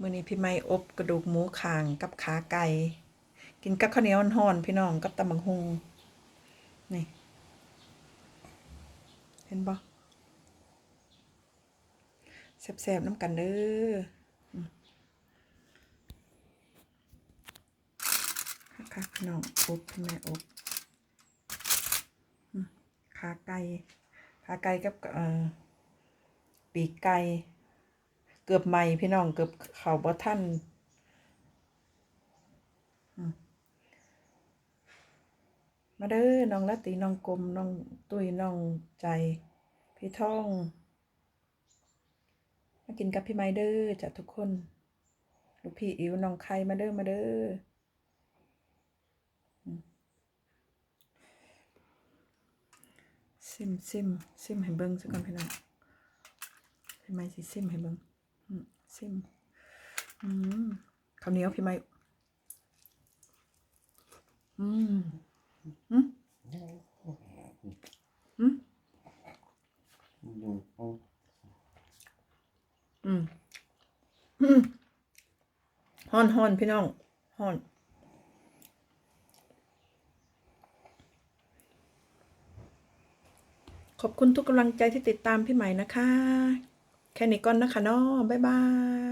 มื้อนี้พี่ไม้อบกระดูกหมูข่างกับขาไก่กินกับข้าวเหนียวห่อนพี่น้องกับตำบักหุ่งนี่ เห็นบ่แซ่บๆน้ำกันเด้ออืมค่ะพี่น้องอบพี่แม่อบขาไก่ขาไก่กับเอ่อปีกไก่ เกือบไม่พี่น้องเกือบเขาบ่ท่านมาเด้อน้องละตีน้องกลมน้องตุยน้องใจ พี่ท่อง มากินกับพี่ไม้เด้อจ้ะทุกคน ลูกพี่อิ๋วน้องไข่มาเด้อมาเด้อซิมซิมซิมให้เบิ้งสักก่อนพี่น้องพี่ไม้สิซิมให้เบิ้ง ซิมอืมข้าวเหนียวพี่ไม้อืมอืมอืมอืมอืมฮอนฮอนพี่น้องฮอนขอบคุณทุกกำลังใจที่ติดตามพี่ใหม่นะคะ แค่นี้ก่อนนะคะเนาะบ๊ายบาย